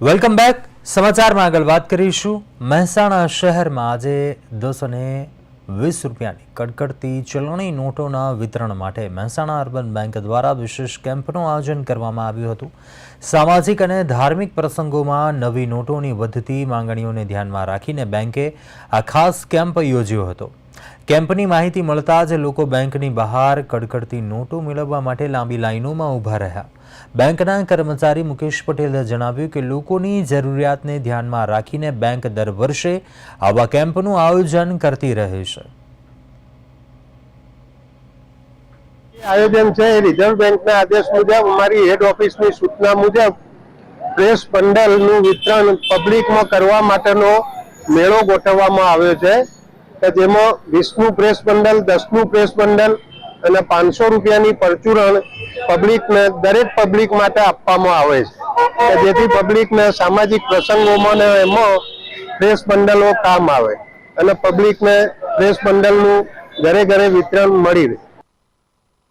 Welcome back સમાચારમાં આગળ વાત કરીશું. મહેસાણા શહેરમાં આજે દસ અને વીસ રૂપિયાની કડકડતી ચલણી નોટોના વિતરણ માટે મહેસાણા અર્બન બેંક દ્વારા વિશેષ કેમ્પનું આયોજન કરવામાં આવ્યું હતું. સામાજિક અને ધાર્મિક પ્રસંગોમાં નવી નોટોની વધતી માંગણીઓને ધ્યાનમાં રાખીને બેંકે આ ખાસ કેમ્પ યોજ્યો હતો. કેમ્પની માહિતી મળતા જ લોકો બેંકની બહાર કડકડતી નોટો મેળવવા માટે લાંબી લાઇનોમાં ઊભા રહ્યા. બેંકના કર્મચારી મુકેશ પટેલે જણાવ્યું કે લોકોની જરૂરિયાતને ધ્યાનમાં રાખીને બેંક દર વર્ષે આવા કેમ્પનું આયોજન કરતી રહે છે. આયોજન છે રિઝર્વ બેંકના આદેશ મુજબ, અમારી હેડ ઓફિસની સૂચના મુજબ, પ્રેસ બંડલનું વિતરણ પબ્લિકમાં કરવા માટેનો મેળો ગોઠવવામાં આવ્યો છે. કે જેમાં વીસનું પ્રેસ બંડલ દસનું પ્રેસ બંડલ અને પાંચસો રૂપિયાની પરચુરણ પબ્લિકને દરેક પબ્લિક માટે આપવામાં આવે છે. કે જેથી પબ્લિકને સામાજિક પ્રસંગોમાં ને એમાં પ્રેસ બંડલો કામ આવે અને પબ્લિકને પ્રેસ બંડલનું ઘરે ઘરે વિતરણ મળી રહે.